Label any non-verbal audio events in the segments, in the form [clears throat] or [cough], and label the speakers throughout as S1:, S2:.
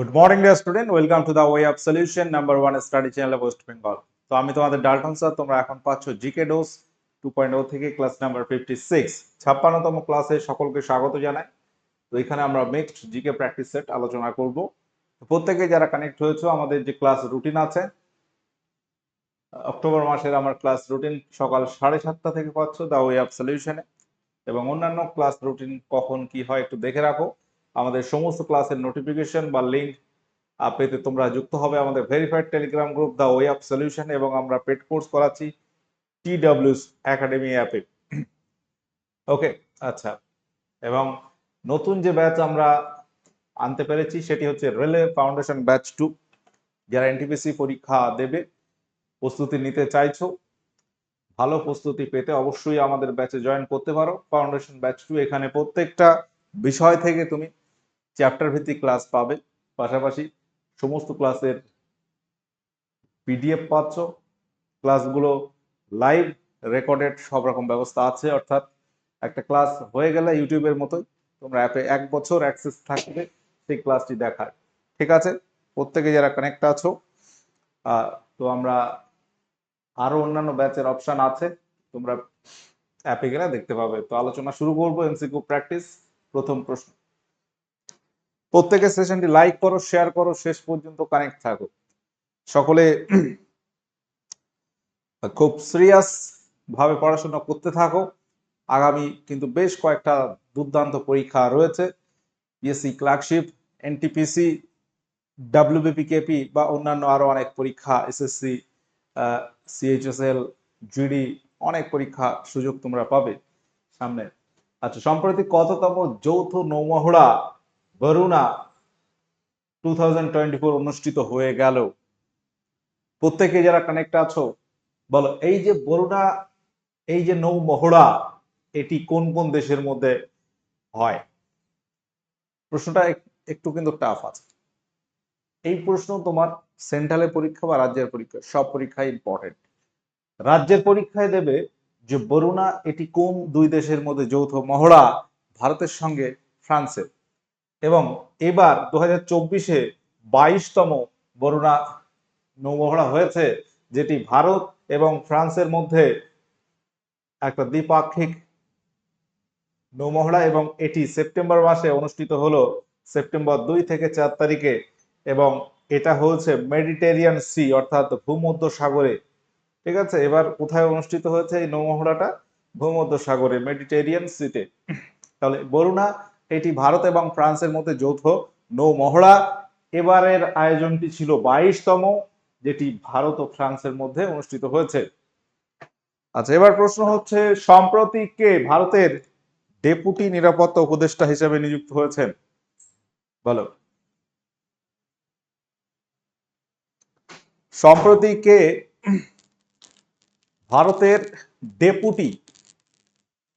S1: Good morning dear student welcome to the way of solution number one study channel West Bengal তো আমি তোমাদের Dalton sir তোমরা এখন পাচ্ছ GK dose two point O থেকে class number fifty six ছাপ্পান্নতম ক্লাসে সকলকে স্বাগত জানাই। তো এখানে আমরা মিক্সড জিকে প্র্যাকটিস সেট আলোচনা করব। প্রত্যেকে যারা কানেক্ট হয়েছে, আমাদের যে ক্লাস রুটিন আছে অক্টোবর মাসের আমার ক্লাস রুটিন সকাল সাড়ে সাতটা থেকে পাচ্ছ দা ওয়ে অফ সলিউশনে এবং অন্যান্য ক্লাস রুটিন কখন কি হয় একটু দেখে রাখো। আমাদের সমস্ত ক্লাসের নোটিফিকেশন বা লিঙ্ক পেতে তোমরা যুক্ত হবে আমাদের verified telegram group the way of solution এবং আমরা পেড কোর্স করাচ্ছি টি ডাব্লিউস একাডেমি অ্যাপে ওকে আচ্ছা। এবং নতুন যে ব্যাচ আমরা আনতে পেরেছি, সেটি হচ্ছে রেলে ফাউন্ডেশন ব্যাচ টু যারা এনটিপিসি পরীক্ষা দেবে, প্রস্তুতি নিতে চাইছো, ভালো প্রস্তুতি পেতে অবশ্যই আমাদের ব্যাচে জয়েন করতে পারো। ফাউন্ডেশন ব্যাচ টু এখানে প্রত্যেকটা বিষয় থেকে তুমি চ্যাপ্টার ভিত্তিক ক্লাস পাবে। পাশাপাশি সমস্ত ক্লাসের পিডিএফ পাচ্ছ। ক্লাসগুলো লাইভ রেকর্ডেড সব রকম ব্যবস্থা আছে, অর্থাৎ একটা ক্লাস হয়ে গেলে ইউটিউবের মতোই তোমরা অ্যাপে এক বছর অ্যাক্সেস থাকবে সেই ক্লাসটি দেখার। ঠিক আছে? প্রত্যেকে যারা কানেক্ট আছো তো আমরা আরও অন্যান্য ব্যাচের অপশন আছে, তোমরা অ্যাপে গেলে দেখতে পাবে। তো আলোচনা শুরু করব এমসিকিউ প্র্যাকটিস প্রথম প্রশ্ন। প্রত্যেকের সেশনটি লাইক করো শেয়ার করো, শেষ পর্যন্ত কানেক্ট থাকো। সকলে [clears throat] খুব সিরিয়াস ভাবে পড়াশোনা করতে থাকো। আগামী কিন্তু বেশ কয়েকটা দুর্দান্ত পরীক্ষা রয়েছে। বিএসসি ক্লার্কশিপ এনটিপিসি ডাব্লিউবিপিকেপি বা অন্যান্য আরও অনেক পরীক্ষা এসএসসি সিএইচএসএল জিডি অনেক পরীক্ষা সুযোগ তোমরা পাবে সামনে। আচ্ছা সম্প্রতি কততম যৌথ নৌমহড়া বরুণা টু অনুষ্ঠিত হয়ে গেল প্রত্যেকে যারা কানেক্ট আছো, বলো, এই যে বরুণা, এই যে নৌ মহড়া, এটি কোন কোন দেশের মধ্যে হয়? প্রশ্নটা একটু কিন্তু টাফ আছে। এই প্রশ্ন তোমার সেন্ট্রালের পরীক্ষা বা রাজ্যের পরীক্ষা, সব পরীক্ষায় ইম্পর্টেন্ট রাজ্যের পরীক্ষায় দেবে যে বরুণা এটি কোন দুই দেশের মধ্যে যৌথ মহড়া, ভারতের সঙ্গে ফ্রান্সের। এবং এবার দু হাজার চব্বিশে বাইশতম বরুণা নৌমহড়া হয়েছে, যেটি ভারত এবং ফ্রান্সের মধ্যে একটা দ্বিপাক্ষিক নৌমহড়া এবং এটি সেপ্টেম্বর মাসে অনুষ্ঠিত হলো সেপ্টেম্বর দুই থেকে চার তারিখে এবং এটা হয়েছে মেডিটেরিয়ান সি, অর্থাৎ ভূমধ্য সাগরে ঠিক আছে, এবার কোথায় অনুষ্ঠিত হয়েছে এই নৌমহড়াটা ভূমধ্য সাগরে মেডিটেরিয়ান সিতে তাহলে বরুণা এটি ভারত এবং ফ্রান্সের মধ্যে যৌথ নৌ মহড়া এবারের আয়োজনটি ছিল বাইশতম, যেটি ভারত ও ফ্রান্সের মধ্যে অনুষ্ঠিত হয়েছে। আচ্ছা এবার প্রশ্ন হচ্ছে, সম্প্রতি কে ভারতের ডেপুটি নিরাপত্তা উপদেষ্টা হিসেবে নিযুক্ত হয়েছেন? বলো। সম্প্রতি কে ভারতের ডেপুটি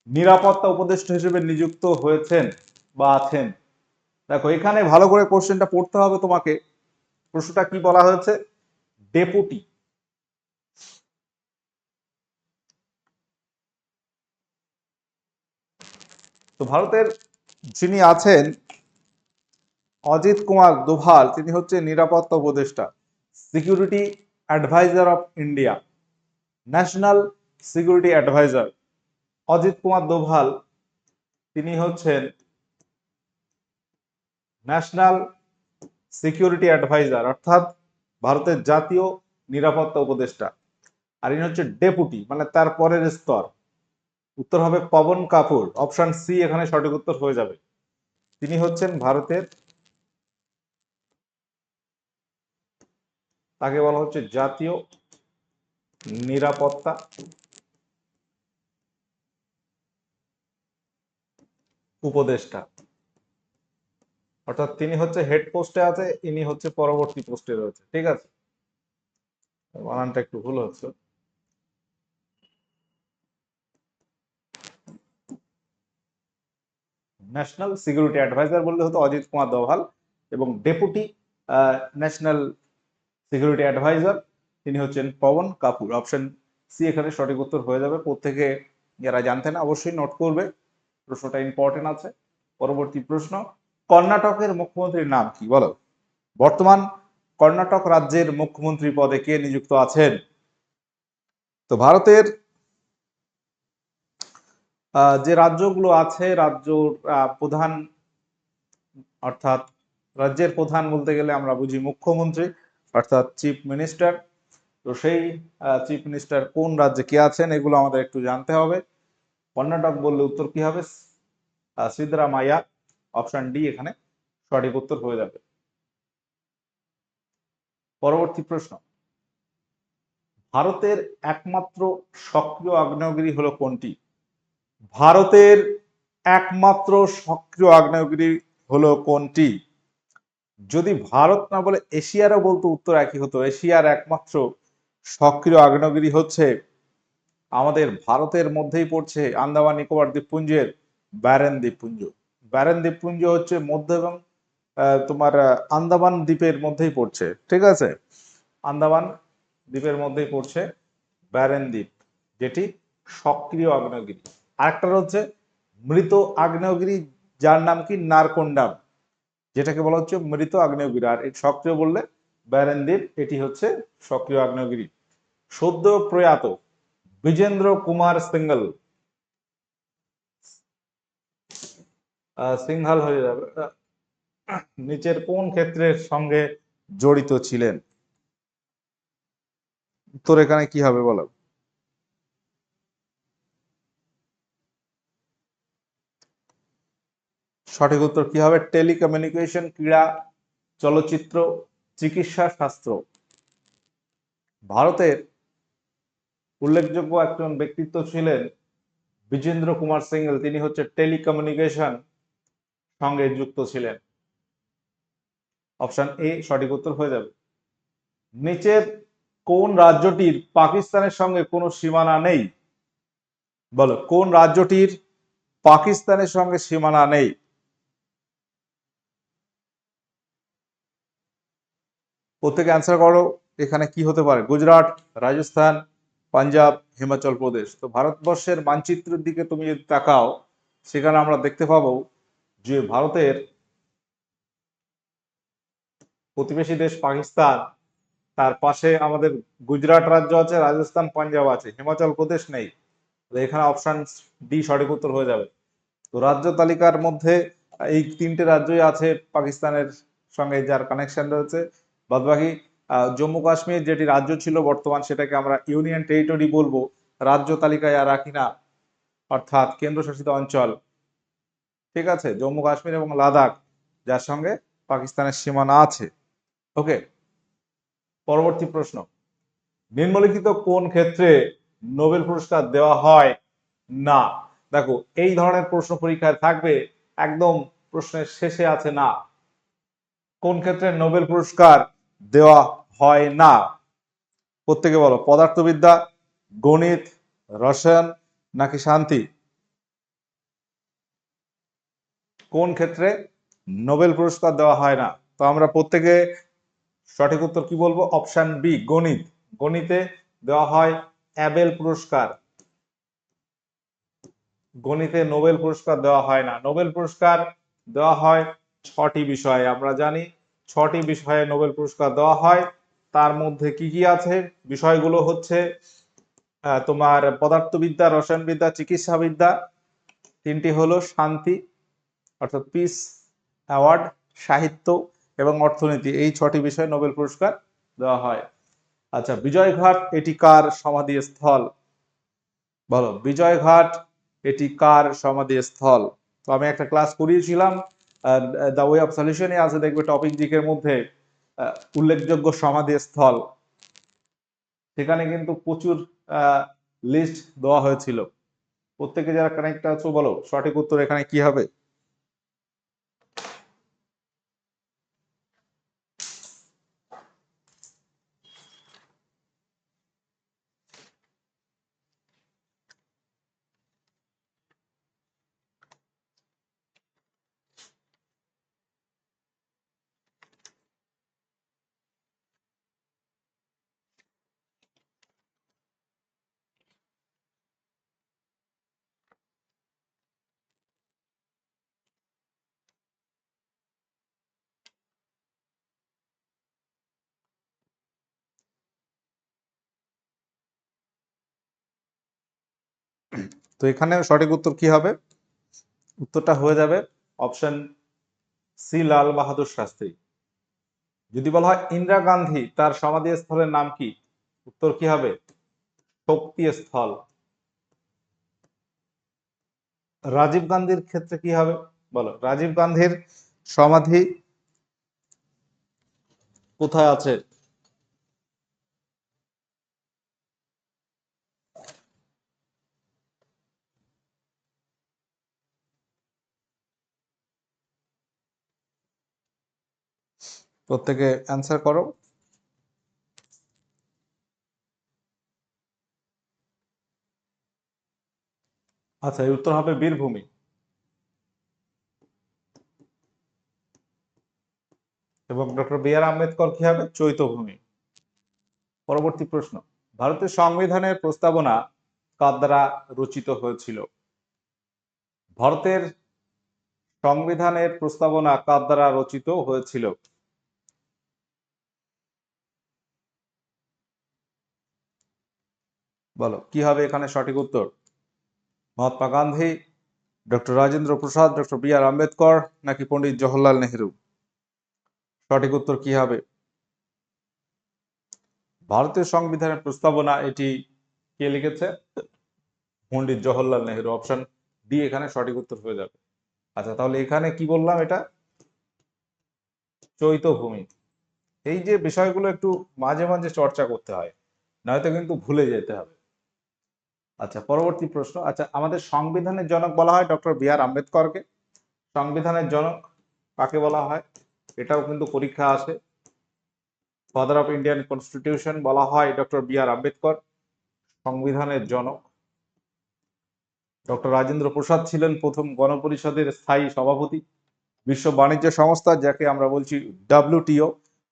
S1: নিরাপত্তা উপদেষ্টা হিসেবে নিযুক্ত হয়েছেন? বা আছেন। দেখো, এখানে ভালো করে কোশ্চেনটা পড়তে হবে তোমাকে। প্রশ্নটা কি বলা হয়েছে? ডেপুটি। তো ভারতের যিনি আছেন, অজিত কুমার দোভাল, তিনি হচ্ছে নিরাপত্তা উপদেষ্টা, security adviser of India, national security adviser. Ajit Kumar Doval, তিনি হচ্ছেন ন্যাশনাল সিকিউরিটি অ্যাডভাইজার, অর্থাৎ ভারতের জাতীয় নিরাপত্তা উপদেষ্টা। আর ইনি হচ্ছে ডেপুটি মানে তার পরের স্তর। উত্তর হবে পবন কাপুর, অপশন সি এখানে সঠিক উত্তর হয়ে যাবে। তিনি হচ্ছেন ভারতের, তাকে বলা হচ্ছে জাতীয় নিরাপত্তা উপদেষ্টা। অর্থাৎ তিনি হচ্ছে হেড পোস্টে আছে, ইনি হচ্ছে পরবর্তী পোস্টে রয়েছে, ঠিক আছে? বানানটা একটু ভুল হচ্ছে। ন্যাশনাল সিকিউরিটি অ্যাডভাইজার বললে হতো অজিত কুমার দোভাল এবং ডেপুটি ন্যাশনাল সিকিউরিটি অ্যাডভাইজার তিনি হচ্ছেন পবন কাপুর। অপশন সি এখানে সঠিক উত্তর হয়ে যাবে। প্রত্যেকে যারা জানতেন অবশ্যই নোট করবে। প্রশ্নটা ইম্পর্টেন্ট আছে। পরবর্তী প্রশ্ন কর্ণাটকের মুখ্যমন্ত্রীর নাম কি? বলো। বর্তমান কর্ণাটক রাজ্যের মুখ্যমন্ত্রী পদে কে নিযুক্ত আছেন? তো ভারতের যে রাজ্যগুলো আছে রাজ্য প্রধান অর্থাৎ রাজ্যের প্রধান বলতে গেলে আমরা বুঝি মুখ্যমন্ত্রী অর্থাৎ চিফ মিনিস্টার। তো সেই চিফ মিনিস্টার কোন রাজ্যে কে আছেন এগুলো আমাদের একটু জানতে হবে। কর্ণাটক বললে উত্তর কি হবে? আহ, সিদ্ধরামাইয়া অপশন ডি এখানে সঠিক উত্তর হয়ে যাবে। পরবর্তী প্রশ্ন। ভারতের একমাত্র সক্রিয় আগ্নেয়গিরি হলো কোনটি? ভারতের একমাত্র সক্রিয় আগ্নেয়গিরি হলো কোনটি? যদি ভারত না বলে এশিয়ারও বলতো উত্তর একই হতো। এশিয়ার একমাত্র সক্রিয় আগ্নেয়গিরি হচ্ছে আমাদের ভারতের মধ্যেই পড়ছে আন্দামান নিকোবর দ্বীপপুঞ্জের ব্যারেন দ্বীপপুঞ্জ। ব্যারেন দ্বীপপুঞ্জ হচ্ছে মধ্য এবং তোমার আন্দামান দ্বীপের মধ্যেই পড়ছে, ঠিক আছে? আন্দামান দ্বীপের মধ্যেই পড়ছে ব্যারেন দ্বীপ, যেটি সক্রিয় আগ্নেয়গিরি। আরেকটা হচ্ছে মৃত আগ্নেয়গিরি, যার নাম কি? নারকোন্ডাম, যেটাকে বলা হচ্ছে মৃত আগ্নেয়গিরি। আর সক্রিয় বললে ব্যারেন দ্বীপ, এটি হচ্ছে সক্রিয় আগ্নেয়গিরি। সদ্য প্রয়াত বিজেন্দ্র কুমার সিঙ্গল সিংহাল হয়ে যাবে। নিচের কোন ক্ষেত্রের সঙ্গে জড়িত ছিলেন? উত্তর এখানে কি হবে বলো? সঠিক উত্তর কি হবে? টেলিকমিউনিকেশন, ক্রীড়া, চলচ্চিত্র, চিকিৎসা, শাস্ত্র। ভারতের উল্লেখযোগ্য একজন ব্যক্তিত্ব ছিলেন বিজেন্দ্র কুমার সিঙ্গল তিনি হচ্ছে টেলিকমিউনিকেশন সঙ্গে যুক্ত ছিলেন। অপশন এ সঠিক উত্তর হয়ে যাবে। নিচের কোন রাজ্যটির পাকিস্তানের সঙ্গে কোনো সীমানা নেই? বলো, কোন রাজ্যটির পাকিস্তানের সঙ্গে সীমানা নেই? প্রত্যেকে অ্যান্সার করো, এখানে কি হতে পারে? গুজরাট, রাজস্থান, পাঞ্জাব, হিমাচল প্রদেশ। তো ভারতবর্ষের মানচিত্রের দিকে তুমি যদি তাকাও, সেখানে আমরা দেখতে পাবো যে ভারতের প্রতিবেশী দেশ পাকিস্তান, তার পাশে আমাদের গুজরাট রাজ্য আছে, রাজস্থান, পাঞ্জাব আছে, হিমাচল প্রদেশ নেই। এখানে অপশন ডি সঠিক উত্তর হয়ে যাবে। তো রাজ্য তালিকার মধ্যে এই তিনটে রাজ্যই আছে পাকিস্তানের সঙ্গে যার কানেকশন রয়েছে। বাদবাকি জম্মু কাশ্মীর যেটি রাজ্য ছিল বর্তমান সেটাকে আমরা ইউনিয়ন টেরিটরি বলব। রাজ্য তালিকায় আর রাখি না। অর্থাৎ কেন্দ্রশাসিত অঞ্চল। ঠিক আছে? জম্মু, কাশ্মীর এবং লাদাখ, যার সঙ্গে পাকিস্তানের সীমানা আছে। ওকে পরবর্তী প্রশ্ন। নিম্নলিখিত কোন ক্ষেত্রে নোবেল পুরস্কার দেওয়া হয়? না। দেখো, এই ধরনের প্রশ্ন পরীক্ষায় থাকবে, একদম প্রশ্নের শেষে আছে না। কোন ক্ষেত্রে নোবেল পুরস্কার দেওয়া হয় না? প্রত্যেকে বলো, পদার্থবিদ্যা, গণিত, রসায়ন নাকি শান্তি? কোন ক্ষেত্রে? নোবেল পুরস্কার দেওয়া হয় না। তো আমরা প্রত্যেকে সঠিক উত্তর কি বলব? অপশন বি, গণিত। গণিতে দেওয়া হয় অ্যাবেল পুরস্কার। গণিতে নোবেল পুরস্কার দেওয়া হয় না। নোবেল পুরস্কার দেওয়া হয় ছটি বিষয়ে, আমরা জানি। ছটি বিষয়ে নোবেল পুরস্কার দেওয়া হয়। তার মধ্যে কি কি আছে? বিষয়গুলো হচ্ছে তোমার পদার্থবিদ্যা, রসায়নবিদ্যা, চিকিৎসাবিদ্যা। তিনটি হলো শান্তি অর্থাৎ পিস অ্যাওয়ার্ড সাহিত্য এবং অর্থনীতি এই ছটি বিষয়ে নোবেল পুরস্কার দেওয়া হয়। আচ্ছা বিজয়ঘাট এটি কার সমাধি স্থল বলো বিজয়ঘাট এটি কার সমাধি স্থল তো আমি একটা ক্লাস করিয়েছিলাম দ্য ওয়ে অফ সলিউশনে আছে দেখবে টপিক দিকের মধ্যে আহ, উল্লেখযোগ্য সমাধি স্থল সেখানে কিন্তু প্রচুর লিস্ট দেওয়া হয়েছিল। প্রত্যেকে যারা কানেক্ট আছো বলো সঠিক উত্তর এখানে কি হবে? [clears throat] তো এখানে সঠিক উত্তর কি হবে? উত্তরটা হয়ে যাবে অপশন সি লাল বাহাদুর শাস্ত্রী। যদি বলা হয় ইন্দিরা গান্ধী, তার সমাধি স্থলের নাম কি? উত্তর কি হবে? শক্তি স্থল রাজীব গান্ধীর ক্ষেত্রে কি হবে? বলো, রাজীব গান্ধীর সমাধি কোথায় আছে? প্রত্যেকে অ্যান্সার করো। আচ্ছা এর উত্তর হবে বীরভূমি। এবং ডক্টর বি আর আম্বেদকর কি হবে? চৈতভূমি। পরবর্তী প্রশ্ন, ভারতের সংবিধানের প্রস্তাবনা কার দ্বারা রচিত হয়েছিল? ভারতের সংবিধানের প্রস্তাবনা কার দ্বারা রচিত হয়েছিল? বলো, কি হবে এখানে সঠিক উত্তর? Mahatma Gandhi, doctor Rajendra Prasad, doctor B R Ambedkar, নাকি পণ্ডিত জওহরলাল নেহেরু? সঠিক উত্তর কি হবে? ভারতীয় সংবিধানের প্রস্তাবনা এটি কে লিখেছে? পণ্ডিত জওহরলাল নেহেরু। অপশন ডি, এখানে সঠিক উত্তর হয়ে যাবে। আচ্ছা তাহলে এখানে কি বললাম এটা? চৈতভূমি। এই যে বিষয়গুলো একটু মাঝে মাঝে চর্চা করতে হয়, নয়তো কিন্তু ভুলে যেতে হবে। আচ্ছা পরবর্তী প্রশ্ন। আচ্ছা আমাদের সংবিধানের জনক বলা হয় ডক্টর বি আর আম্বেদকরকে। সংবিধানের জনক কাকে বলা হয়? এটাও কিন্তু পরীক্ষা আসে ফাদার অফ ইন্ডিয়ান কনস্টিটিউশন বলা হয় ডক্টর বি আর আম্বেদকর। সংবিধানের জনক। ডক্টর রাজেন্দ্র প্রসাদ ছিলেন প্রথম গণপরিষদের স্থায়ী সভাপতি। বিশ্ব বাণিজ্য সংস্থা, যাকে আমরা বলছি ডাব্লিউটিও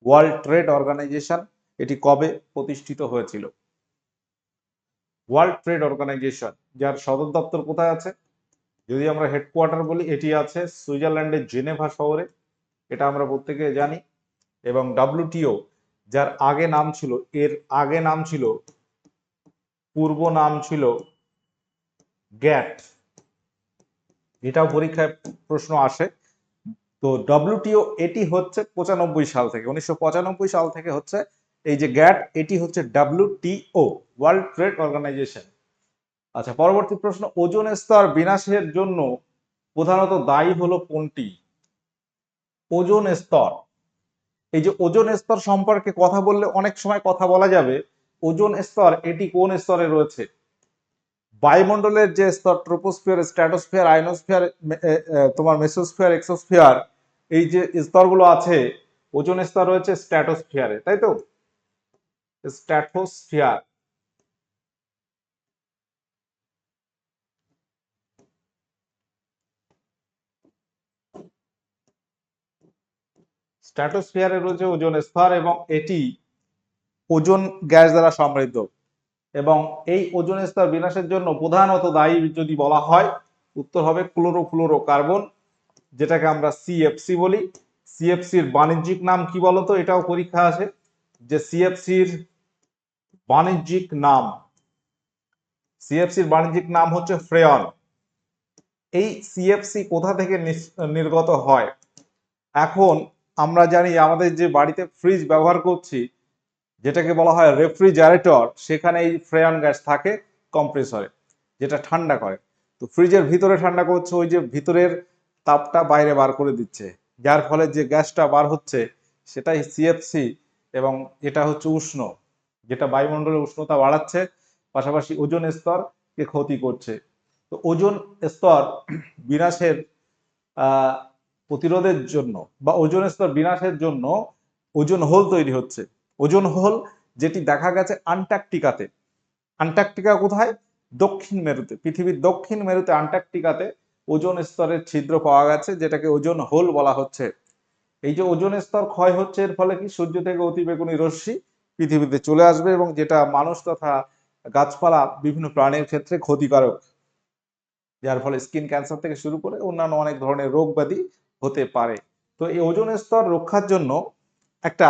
S1: ওয়ার্ল্ড ট্রেড অর্গানাইজেশন এটি কবে প্রতিষ্ঠিত হয়েছিল? ওয়ার্ল্ড ট্রেড অর্গানাইজেশন যার সদর দপ্তর কোথায় আছে? যদি আমরা হেডকোয়ার্টার বলি, এটি আছে সুইজারল্যান্ডের জেনেভা শহরে। এটা আমরা প্রত্যেকে জানি। এবং ডাব্লিউটিও যার আগে নাম ছিল, এর আগে নাম ছিল, পূর্ব নাম ছিল গ্যাট। এটাও পরীক্ষায় প্রশ্ন আসে। তো ডব্লিউটিও এটি হচ্ছে পঁচানব্বই সাল থেকে, উনিশশো পঁচানব্বই সাল থেকে হচ্ছে এই যে গ্যাট, এটি হচ্ছে ডাব্লিউটিও ওয়ার্ল্ড ট্রেড অর্গানাইজেশন আচ্ছা পরবর্তী প্রশ্ন, ওজন স্তর বিনাশের জন্য প্রধানত দায়ী হলো কোনটি? ওজন স্তর। এই যে ওজন স্তর সম্পর্কে কথা বললে অনেক সময় কথা বলা যাবে, ওজন স্তর এটি কোন স্তরে রয়েছে? বায়ুমণ্ডলের যে স্তর, ট্রোপোস্ফিয়ার, স্ট্র্যাটোস্ফিয়ার, আইনোস্ফিয়ার তোমার মেসোস্ফিয়ার, এক্সোস্ফিয়ার, এই যে স্তরগুলো আছে, ওজন স্তর রয়েছে স্ট্র্যাটোস্ফিয়ারে, তাই তো? স্ট্র্যাটোস্ফিয়ার। স্ট্র্যাটোস্ফিয়ারে রয়েছে ওজোন স্তর এবং এটি ওজোন গ্যাস দ্বারা সমৃদ্ধ। এবং এই ওজোন স্তর বিনাশের জন্য প্রধানত দায়ী যদি বলা হয়, উত্তর হবে ক্লোরোফ্লোরো কার্বন যেটাকে আমরা সিএফসি বলি। সিএফসির বাণিজ্যিক নাম কি বলতো? এটাও পরীক্ষা আছে যে সিএফসির বাণিজ্যিক নাম সিএফসির বাণিজ্যিক নাম হচ্ছে ফ্রেয়ন। এই সিএফসি কোথা থেকে নির্গত হয়? এখন আমরা জানি আমাদের যে বাড়িতে ফ্রিজ ব্যবহার করছি, যেটাকে বলা হয় রেফ্রিজারেটর সেখানে এই ফ্রেয়ন গ্যাস থাকে কম্প্রেসরে যেটা ঠান্ডা করে। তো ফ্রিজের ভিতরে ঠান্ডা করছে, ওই যে ভিতরের তাপটা বাইরে বার করে দিচ্ছে, যার ফলে যে গ্যাসটা বার হচ্ছে, সেটাই সিএফসি এবং এটা হচ্ছে উষ্ণ, যেটা বায়ুমণ্ডলের উষ্ণতা বাড়াচ্ছে, পাশাপাশি ওজন স্তরকে ক্ষতি করছে। তো ওজন স্তর বিনাশের প্রতিরোধের জন্য বা ওজন স্তর বিনাশের জন্য ওজন হোল তৈরি হচ্ছে। ওজন হোল যেটি দেখা গেছে আন্টার্কটিকাতে। আন্টার্কটিকা কোথায়? দক্ষিণ মেরুতে। পৃথিবীর দক্ষিণ মেরুতে আন্টার্কটিকাতে ওজন স্তরের ছিদ্র পাওয়া গেছে, যেটাকে ওজন হোল বলা হচ্ছে। এই যে ওজন স্তর ক্ষয় হচ্ছে, এর ফলে কি সূর্য থেকে অতিবেগুনি রশ্মি পৃথিবীতে চলে আসবে এবং যেটা মানুষ তথা গাছপালা বিভিন্ন প্রাণীর ক্ষেত্রে ক্ষতিকারক। যার ফলে স্কিন ক্যান্সার থেকে শুরু করে অন্যান্য অনেক ধরনের রোগ ব্যাধি হতে পারে। তো এই ওজন স্তর রক্ষার জন্য একটা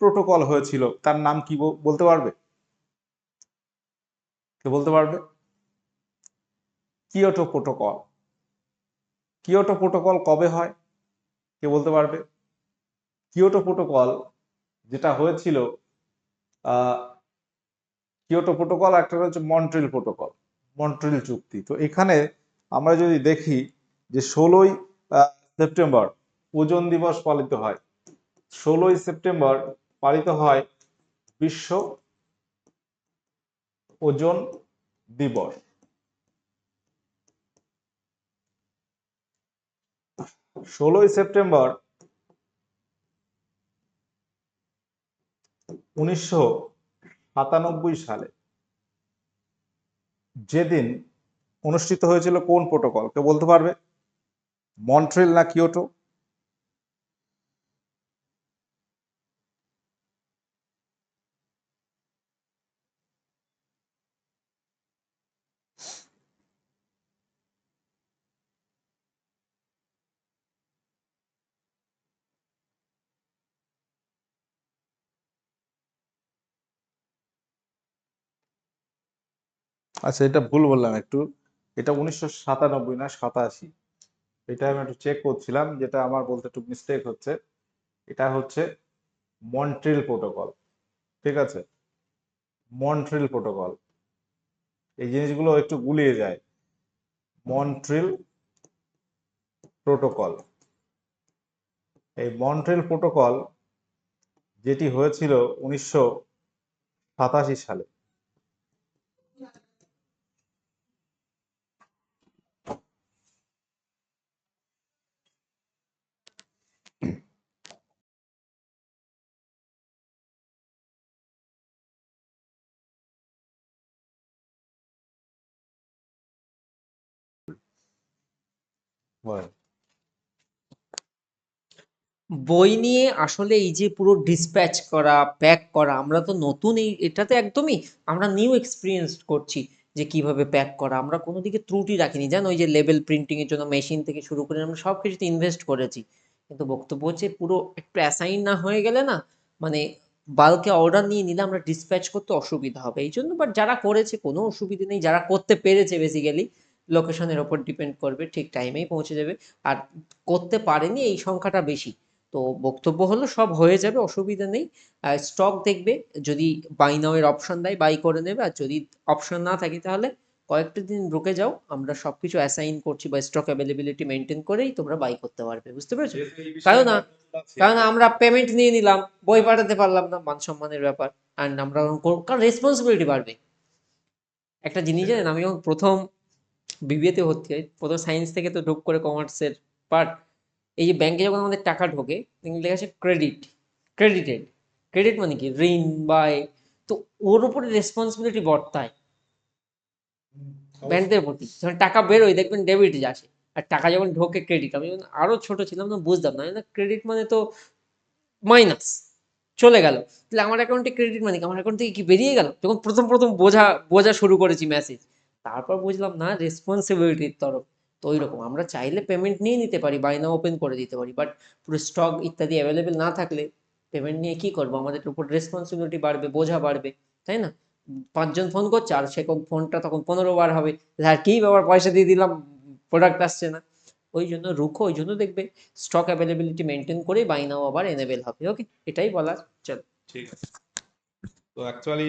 S1: প্রোটোকল হয়েছিল। তার নাম কি বলতে পারবে? কে বলতে পারবে? কিয়োটো প্রোটোকল কিয়োটো প্রোটোকল কবে হয়? কে বলতে পারবে? কিয়োটো প্রোটোকল যেটা হয়েছিল কিয়োটো প্রোটোকল একটা হচ্ছে মন্ট্রিল প্রোটোকল মন্ট্রিল চুক্তি। তো এখানে আমরা যদি দেখি যে ষোলোই সেপ্টেম্বর, ওজন দিবস পালিত হয়। ষোলোই সেপ্টেম্বর পালিত হয় বিশ্ব ওজন দিবস। ষোলোই সেপ্টেম্বর উনিশশো সাতানব্বই সালে যেদিন অনুষ্ঠিত হয়েছিল কোন প্রোটোকল কেউ বলতে পারবে? মন্ট্রিল না কিয়োটো? আচ্ছা এটা ভুল বললাম একটু। এটা উনিশশো সাতানব্বই না সাতাশি? এটা আমি একটু চেক করছিলাম, যেটা আমার বলতে একটু মিস্টেক হচ্ছে। এটা হচ্ছে মন্ট্রিল প্রোটোকল ঠিক আছে? মন্ট্রিল প্রোটোকল এই জিনিসগুলো একটু গুলিয়ে যায়। মন্ট্রিল প্রোটোকল এই মন্ট্রিল প্রোটোকল যেটি হয়েছিল উনিশশো সাতাশি সালে।
S2: বই নিয়ে আসলে এই যে পুরো ডিসপ্যাচ করা প্যাক করা, আমরা তো নতুন এই এটাতে একদমই আমরা নিউ এক্সপিরিয়েন্স করছি যে কীভাবে প্যাক করা। আমরা কোনো দিকে ত্রুটি রাখিনি। জানো, ওই যে লেবেল প্রিন্টিং এর জন্য মেশিন থেকে শুরু করে আমরা সব কিছুতে ইনভেস্ট করেছি। কিন্তু বক্তব্য হচ্ছে পুরো একটু অ্যাসাইন না হয়ে গেলে না মানে বাল্কে অর্ডার নিয়ে নিলে আমরা ডিসপ্যাচ করতে অসুবিধা হবে। এই জন্য বাট যারা করেছে, কোনো অসুবিধা নেই। যারা করতে পেরেছে বেসিক্যালি লোকেশনের ওপর ডিপেন্ড করবে ঠিক টাইমেই পৌঁছে যাবে। আর করতে পারেনি এই সংখ্যাটা বেশি। তো বক্তব্য হলো সব হয়ে যাবে অসুবিধা নেই। স্টক দেখবে যদি বাই নাও এর অপশন দেয় বাই করে নেবে। আর যদি অপশন না থাকে তাহলে কয়েকটা দিন রুকে যাও। আমরা সবকিছু অ্যাসাইন করছি বা স্টক অ্যাভেলেবিলিটি মেনটেন করেই তোমরা বাই করতে পারবে বুঝতে পেরেছ? কারণ না কারণ আমরা পেমেন্ট নিয়ে নিলাম বই পাঠাতে পারলাম না মান সম্মানের ব্যাপার। অ্যান্ড আমরা কারণ রেসপন্সিবিলিটি বাড়বে। একটা জিনিস জানেন আমি যখন প্রথম বিবিএতে ভর্তি হয়। প্রথম সায়েন্স থেকে তো ঢুক করে কমার্সের পার্ট এই যে ব্যাংকে যখন আমাদের টাকা ঢোকে তখন লেখা আছে ক্রেডিট ক্রেডিটেড ক্রেডিট মানে কি? ঋণ বাই তো ওর উপরে রেসপন্সিবিলিটি বর্তায়। ব্যাংকদের প্রতি যখন টাকা বেরোয়, দেখবেন ডেবিট আসে আর টাকা যখন ঢোকে ক্রেডিট আমি আরও ছোট ছিলাম না বুঝতাম না। ক্রেডিট মানে তো মাইনাস চলে গেল। তাহলে আমার অ্যাকাউন্টে ক্রেডিট মানে কি? আমার অ্যাকাউন্ট থেকে কি বেরিয়ে গেল? যখন প্রথম প্রথম বোঝা বোঝা শুরু করেছি মেসেজ তারপর বুঝলাম, না রেসপন্সিবিলিটির তরফ। তো ওই রকম আমরা চাইলে পেমেন্ট নিয়ে নিতে পারি বাইনা ওপেন করে দিতে পারি বাট পুরো স্টক ইত্যাদি অ্যাভেলেবেল না থাকলে পেমেন্ট নিয়ে কি করব? আমাদের উপর রেসপন্সিবিলিটি বাড়বে, বোঝা বাড়বে, তাই না? পাঁচজন ফোন করছে, আর সে ফোনটা তখন পনেরো বার হবে। আর কি ব্যাপার পয়সা দিয়ে দিলাম প্রোডাক্ট আসছে না। ওই জন্য রুখো ওই জন্য দেখবে স্টক অ্যাভেলেবিলিটি মেনটেন করে বাই নাও আবার এনেবেল হবে ওকে এটাই বলার চল।
S1: ঠিক আছে। তো অ্যাকচুয়ালি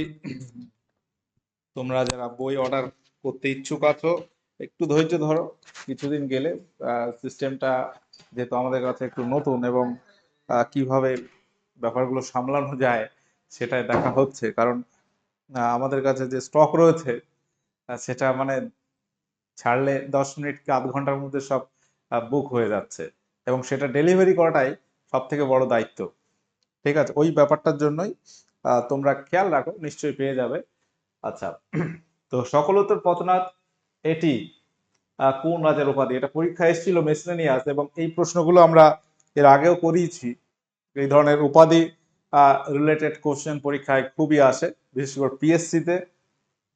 S1: তোমরা যারা বই অর্ডার করতে ইচ্ছুক আছো, একটু ধৈর্য ধরো। কিছুদিন গেলে সিস্টেমটা যেহেতু আমাদের কাছে একটু নতুন এবং কীভাবে ব্যাপারগুলো সামলানো যায় সেটাই দেখা হচ্ছে। কারণ আমাদের কাছে যে স্টক রয়েছে সেটা মানে ছাড়লে দশ মিনিট কি আধ ঘণ্টার মধ্যে সব বুক হয়ে যাচ্ছে। এবং সেটা ডেলিভারি করাটাই সব থেকে বড় দায়িত্ব। ঠিক আছে? ওই ব্যাপারটার জন্যই তোমরা খেয়াল রাখো, নিশ্চয়ই পেয়ে যাবে। আচ্ছা। তো সকলোত্তর পথনাথ, এটি কোন রাজার উপাধি? এটা পরীক্ষা এসেছিল মেসলেনিয়াস এবং এই প্রশ্নগুলো আমরা এর আগেও করিয়েছি। এই ধরনের উপাধি রিলেটেড কোশ্চেন পরীক্ষায় খুবই আসে, বিশেষ করে পিএসসিতে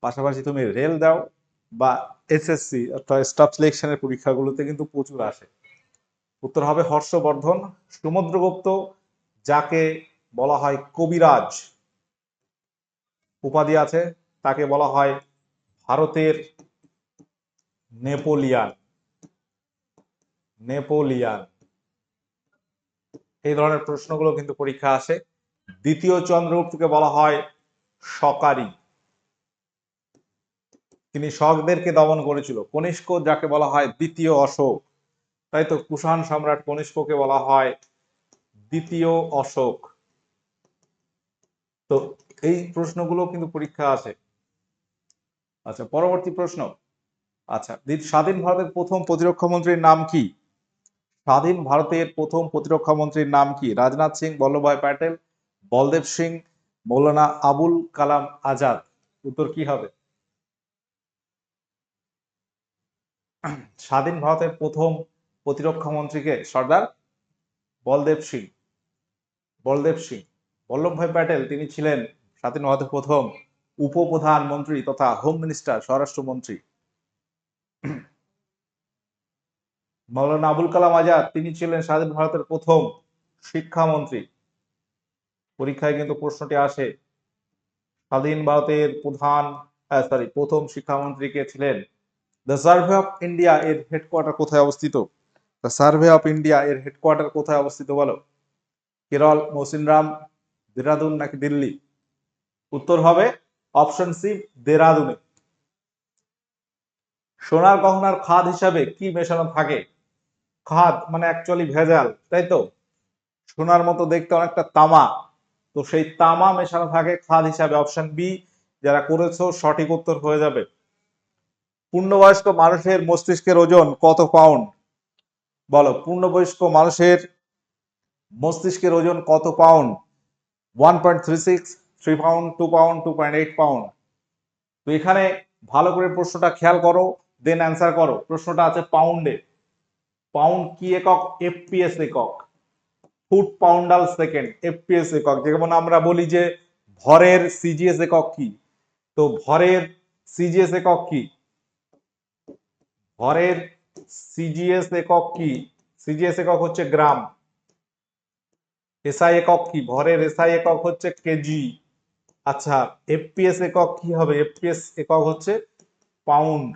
S1: পাশাপাশি তুমি রেল দাও বা এসএসসি অর্থাৎ স্টাফ সিলেকশনের পরীক্ষাগুলোতে কিন্তু প্রচুর আসে। উত্তর হবে হর্ষবর্ধন সমুদ্রগুপ্ত যাকে বলা হয় কবিরাজ। উপাধি আছে, তাকে বলা হয় ভারতের নেপোলিয়ান নেপোলিয়ান। এই ধরনের প্রশ্নগুলো কিন্তু পরীক্ষা আসে। দ্বিতীয় চন্দ্রগুপ্তকে বলা হয় শকারি তিনি শকদেরকে দমন করেছিল। কনিষ্ক যাকে বলা হয় দ্বিতীয় অশোক। তাই তো কুষাণ সম্রাট কনিষ্ককে বলা হয় দ্বিতীয় অশোক। তো এই প্রশ্নগুলো কিন্তু পরীক্ষা আসে। আচ্ছা পরবর্তী প্রশ্ন। আচ্ছা স্বাধীন ভারতের প্রথম প্রতিরক্ষা মন্ত্রীর নাম কি? স্বাধীন ভারতের প্রথম প্রতিরক্ষা মন্ত্রীর নাম কি? রাজনাথ সিং, বল্লভভাই প্যাটেল, বলদেব সিং, মৌলানা আবুল কালাম আজাদ। উত্তর কি হবে? স্বাধীন ভারতের প্রথম প্রতিরক্ষা মন্ত্রীকে সর্দার বলদেব সিং বলদেব সিং, বল্লভভাই প্যাটেল, তিনি ছিলেন স্বাধীন ভারতের প্রথম উপপ্রধানমন্ত্রী তথা হোম মিনিস্টার স্বরাষ্ট্রমন্ত্রী। মৌলানা আবুল কালাম আজাদ, তিনি ছিলেন স্বাধীন ভারতের প্রথম শিক্ষামন্ত্রী। পরীক্ষায় কিন্তু প্রশ্নটি আসে, স্বাধীন ভারতের প্রধান সরি প্রথম শিক্ষামন্ত্রী কে ছিলেন? দ্য সার্ভে অফ ইন্ডিয়া এর হেডকোয়ার্টার কোথায় অবস্থিত? দ্য সার্ভে অফ ইন্ডিয়া এর হেডকোয়ার্টার কোথায় অবস্থিত বলো? কেরল মৌসিনরাম দেরাদুন নাকি দিল্লি? উত্তর হবে অপশন সি দেরাদুনে সোনার গহনার খাদ হিসাবে কি মেশানো থাকে? খাদ মানে অ্যাকচুয়ালি ভেজাল, তাই তো? সোনার মতো দেখতে অনেকটা তামা। তো সেই তামা মেশানো থাকে খাদ হিসাবে। অপশন বি যারা করেছ, সঠিক উত্তর হয়ে যাবে। পূর্ণবয়স্ক মানুষের মস্তিষ্কের ওজন কত পাউন্ড বলো, পূর্ণবয়স্ক মানুষের মস্তিষ্কের ওজন কত pound one point three six three pound two pound two point eight pound তো এখানে ভালো করে প্রশ্নটা খেয়াল করো দেন অ্যান্সার করো। প্রশ্নটা আছে পাউন্ডে পাউন্ড কি একক? এফপিএস একক। ফুট পাউন্ডাল সেকেন্ড এফপিএস একক। যেমন আমরা বলি যে ভরের সিজিএস একক কি? তো ভরের সিজিএস একক কি? ভরের সিজিএস একক কি? সিজিএস একক হচ্ছে গ্রাম। এসআই একক কি? ভরের এসআই একক হচ্ছে কেজি। আচ্ছা এফপিএস একক কি হবে? এফপিএস একক হচ্ছে পাউন্ড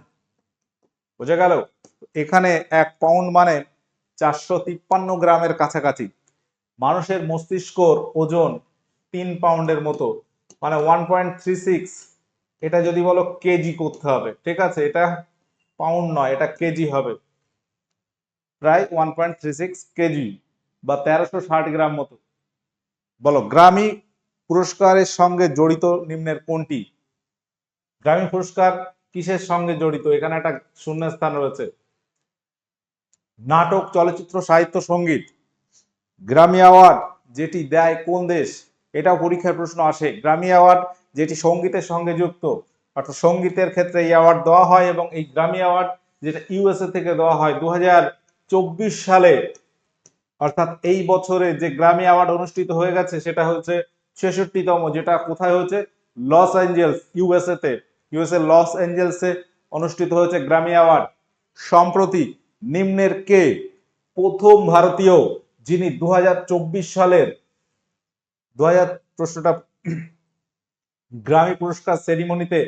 S1: বোঝা গেল? এখানে এক পাউন্ড মানে চারশো তিপ্পান্ন গ্রামের কাছাকাছি। মানুষের মস্তিষ্কর ওজন তিন পাউন্ডের মতো মানে ওয়ান পয়েন্ট থ্রি সিক্স এটা যদি বলো কেজি করতে হবে, ঠিক আছে? এটা পাউন্ড নয়, এটা কেজি হবে। প্রায় one point three six KG বা তেরোশো ষাট গ্রাম মতো। বলো গ্রামী পুরস্কারের সঙ্গে জড়িত নিম্নের কোনটি? গ্রামী পুরস্কার কিসের সঙ্গে জড়িত? এখানে একটা শূন্যস্থান রয়েছে। নাটক, চলচ্চিত্র, সাহিত্য, সংগীত। গ্রামী অ্যাওয়ার্ড যেটি দেয় কোন দেশ? এটাও পরীক্ষার প্রশ্ন আসে। গ্রামী অ্যাওয়ার্ড যেটি সঙ্গীতের সঙ্গে যুক্ত। অর্থাৎ সঙ্গীতের ক্ষেত্রে এই অ্যাওয়ার্ড দেওয়া হয় এবং এই গ্রামী অ্যাওয়ার্ড যেটা ইউএসএ থেকে দেওয়া হয় দু সালে। অর্থাৎ এই বছরে যে গ্রামী অ্যাওয়ার্ড অনুষ্ঠিত হয়ে গেছে সেটা হচ্ছে ছেষট্টিতম, যেটা কোথায় হয়েছে? লস অ্যাঞ্জেলস ইউএসএ তে। ইউএসএ লস অ্যাঞ্জেলসে অনুষ্ঠিত হয়েছে গ্রামী অ্যাওয়ার্ড। সম্প্রতি নিম্নের কে? প্রথম ভারতীয়, যিনি দুহাজার চব্বিশ সালের দু হাজার প্রশ্নটা গ্রামী পুরস্কার সেরিমনিতে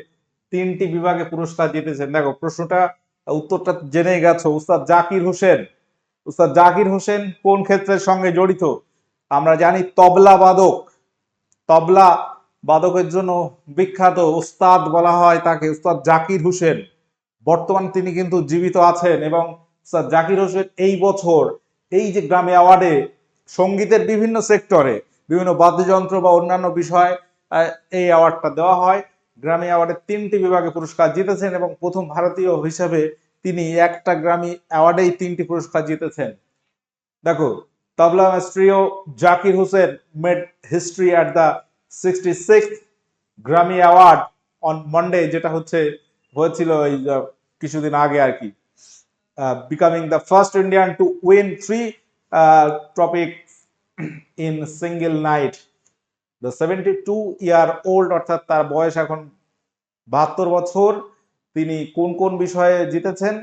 S1: তিনটি বিভাগে পুরস্কার জিতেছেন। দেখো, প্রশ্নটা, উত্তরটা জেনে গেছো। উস্তাদ জাকির হোসেন, উস্তাদ জাকির হোসেন কোন ক্ষেত্রের সঙ্গে জড়িত? আমরা জানি তবলা বাদক। তবলা বাদকের জন্য বিখ্যাত উস্তাদ বলা হয় তাকে, উস্তাদ জাকির হোসেন। বর্তমান তিনি কিন্তু জীবিত আছেন এবং জাকির হোসেন এই বছর এই যে গ্রামে অ্যাওয়ার্ডে সঙ্গীতের বিভিন্ন সেক্টরে বিভিন্ন বাদ্যযন্ত্র বা অন্যান্য বিষয় এই অ্যাওয়ার্ডটা দেওয়া হয়। গ্রামী অ্যাওয়ার্ডে তিনটি বিভাগে পুরস্কার জিতেছেন এবং প্রথম ভারতীয় হিসেবে তিনি একটা গ্রামী অ্যাওয়ার্ডেই তিনটি পুরস্কার জিতেছেন। দেখো tabla maestro Zakir Hussain made history at the sixty six Grammy award on Monday, যেটা হচ্ছে, হয়েছিল এই কিছুদিন আগে আর কি। Becoming the first Indian to win three topic in single night the seventy two year old অর্থাৎ তার বয়স এখন বাহাত্তর বছর, তিনি কোন কোন বিষয়ে জিতেছেন?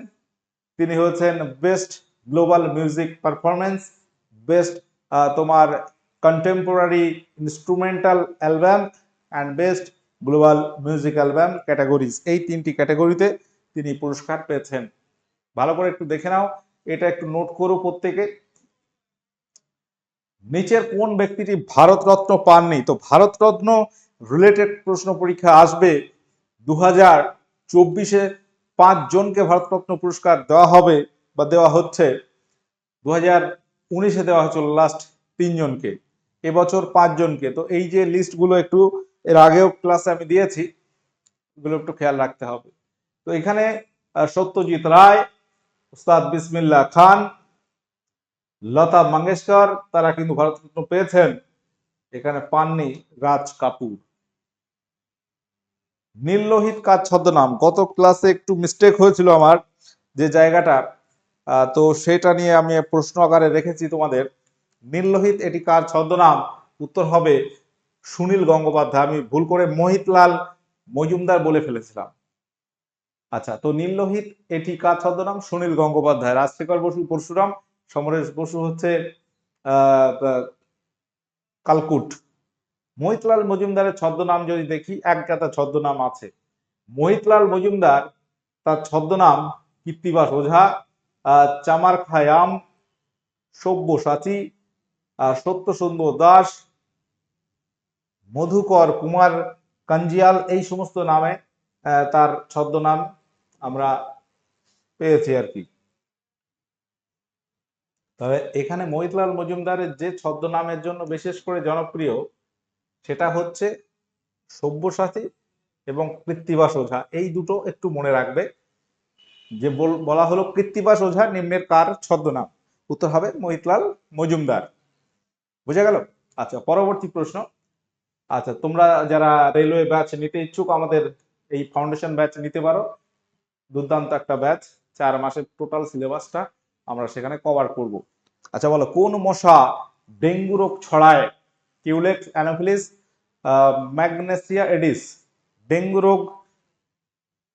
S1: তিনি হচ্ছেন best global music performance best তোমার contemporary instrumental album and best global music album categories এই তিনটি ক্যাটাগরিতে তিনি পুরস্কার পেয়েছেন। ভালো করে একটু দেখে নাও, এটা একটু নোট করো প্রত্যেকে। নিচের কোন ব্যক্তিটি ভারতরত্ন পাননি? তো ভারতরত্ন রিলেটেড প্রশ্ন পরীক্ষা আসবে দু হাজার চব্বিশে। পাঁচ জনকে ভারতরত্ন পুরস্কার দেওয়া হবে বা দেওয়া হচ্ছে। দু হাজার উনিশে দেওয়া হয়েছিল লাস্ট তিনজনকে, এবছর পাঁচজনকে। তো এই যে লিস্টগুলো একটু এর আগেও ক্লাসে আমি দিয়েছি, এগুলো একটু খেয়াল রাখতে হবে। তো এখানে সত্যজিৎ রায় উস্তাদ বিসমিল্লাহ খান, লতা মঙ্গেশকর, তারা কিন্তু ভারতরত্ন পেয়েছেন। এখানে পাননি রাজ কাপুর। নীললোহিত কাজ ছদ্মনাম? গত ক্লাসে একটু মিস্টেক হয়েছিল আমার, যে জায়গাটা তো সেটা নিয়ে আমি প্রশ্ন আকারে রেখেছি তোমাদের। নীললোহিত এটি কার ছদ্মনাম উত্তর হবে সুনীল গঙ্গোপাধ্যায়। আমি ভুল করে মোহিতলাল মজুমদার বলে ফেলেছিলাম। আচ্ছা তো নীললোহিত এটি কার ছদ্মনাম সুনীল গঙ্গোপাধ্যায়। রাজশেখর বসু, পরশুরাম। সমরেশ বসু হচ্ছে কালকুট। মোহিতলাল মজুমদারের ছদ্মনাম যদি দেখি, এক গাদা ছদ্মনাম আছে। মোহিতলাল মজুমদার, তার ছদ্মনাম কীর্তিবাস ওঝা। চামার খায়াম সব্যসাচী আহ, সত্য সুন্দর দাস মধুকর কুমার কাঞ্জিয়াল এই সমস্ত নামে তার ছদ্মনাম আমরা পেয়েছি আর কি। তবে এখানে মহিতলাল মজুমদারের যে ছদ্মনামের জন্য বিশেষ করে জনপ্রিয় সেটা হচ্ছে সব্যসাচী এবং কৃত্তিবাস ওঝা। এই দুটো একটু মনে রাখবে। যে বল- হলো কৃত্তিবাস ওঝা নিম্নের কার ছদ্মনাম। উত্তর হবে মহিতলাল মজুমদার। বুঝা গেল? আচ্ছা পরবর্তী প্রশ্ন। আচ্ছা তোমরা যারা রেলওয়ে ব্যাচ নিতে ইচ্ছুক, আমাদের এই ফাউন্ডেশন ব্যাচ নিতে পারো। দুর্দান্ত একটা ব্যাচ, চার মাসের টোটাল সিলেবাসটা আমরা সেখানে কভার করব। আচ্ছা বলো, কোন মশা ডেঙ্গু রোগ ছড়ায়? Culex Anopheles magnesia Aedes. Dengue রোগ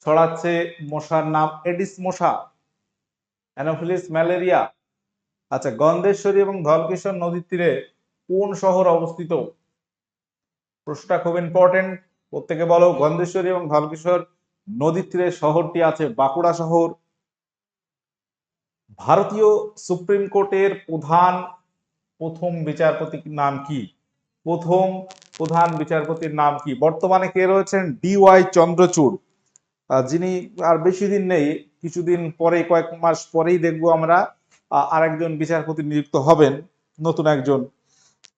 S1: ছড়াচ্ছে মশার নাম এডিস মশা, অ্যানোফিলিস ম্যালেরিয়া। আচ্ছা গন্ধেশ্বরী এবং ধলকেশ্বর নদীর তীরে কোন শহর অবস্থিত? প্রশ্নটা খুব ইম্পর্টেন্ট প্রত্যেকে বলো, গন্ধেশ্বরী এবং ধলকেশ্বর নদীর তীরে শহরটি আছে বাঁকুড়া শহর। ভারতীয় সুপ্রিম কোর্টের প্রধান, প্রথম বিচারপতির নাম কি? প্রথম প্রধান বিচারপতির নাম কি? বর্তমানে কে রয়েছেন? D Y Chandrachud. যিনি আর বেশি দিন নেই, কিছুদিন পরে, কয়েক মাস পরেই দেখব আমরা আরেকজন বিচারপতি নিযুক্ত হবেন, নতুন একজন।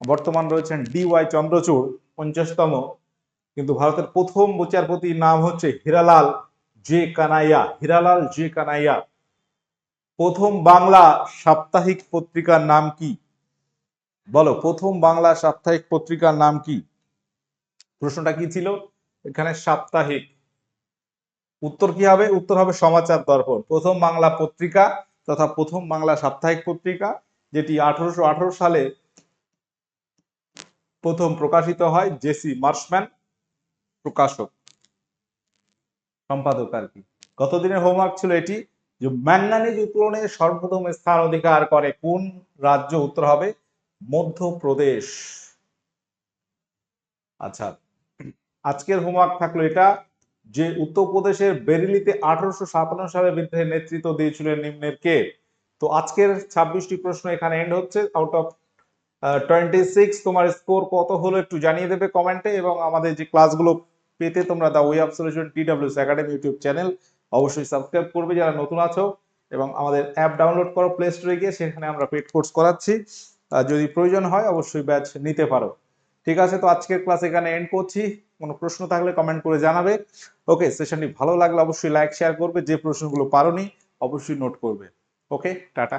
S1: বর্তমান রয়েছেন ডি ওয়াই চন্দ্রচূড়, পঞ্চাশতম। কিন্তু ভারতের প্রথম বিচারপতির নাম হচ্ছে হীরালাল জে কানাইয়া, হীরালাল জে কানাইয়া। প্রথম বাংলা সাপ্তাহিক পত্রিকার নাম কি? বলো, প্রথম বাংলা সাপ্তাহিক পত্রিকার নাম কি? প্রশ্নটা কি ছিল? এখানে সাপ্তাহিক। উত্তর কি হবে? উত্তর হবে সমাচার দর্পণ। প্রথম বাংলা পত্রিকা তথা প্রথম বাংলা সাপ্তাহিক পত্রিকা, যেটি আঠারোশো আঠারো সালে প্রথম প্রকাশিত হয়, জেসি মার্শম্যান প্রকাশক, সম্পাদক আর কি। গতদিনের হোমওয়ার্ক ছিল এটি? যে ম্যাঙ্গানিজ উত্তোলনে সর্বপ্রথম স্থান অধিকার করে কোন রাজ্য উত্তর হবে? মধ্যপ্রদেশ। আচ্ছা আজকের হোমওয়ার্ক থাকল এটা। যে উত্তরপ্রদেশের বেরিলিতে আঠারোশো সাতান্ন সালে বিদ্রোহের নেতৃত্ব দিয়েছিলেন নিম্নের কে? তো আজকের ছাব্বিশটি প্রশ্ন এখানে এন্ড হচ্ছে। আউট অফ টোয়েন্টি সিক্স তোমার স্কোর কত হলো একটু জানিয়ে দেবে কমেন্টে এবং আমাদের যে ক্লাসগুলো পেতে তোমরা the way of solution T WS academy YouTube channel অবশ্যই সাবস্ক্রাইব করবে যারা নতুন আছো এবং আমাদের অ্যাপ ডাউনলোড করো প্লে স্টোরে গিয়ে, সেখানে আমরা পেড কোর্স করাচ্ছি। যদি প্রয়োজন হয়, অবশ্যই ব্যাচ নিতে পারো। ঠিক আছে, তো আজকের ক্লাস এখানে এন্ড করছি। কোনো প্রশ্ন থাকলে কমেন্ট করে জানাবে। ওকে সেশনটি ভালো লাগলে অবশ্যই লাইক শেয়ার করবে। যে প্রশ্নগুলো পারোনি, অবশ্যই নোট করবে। Okay tata.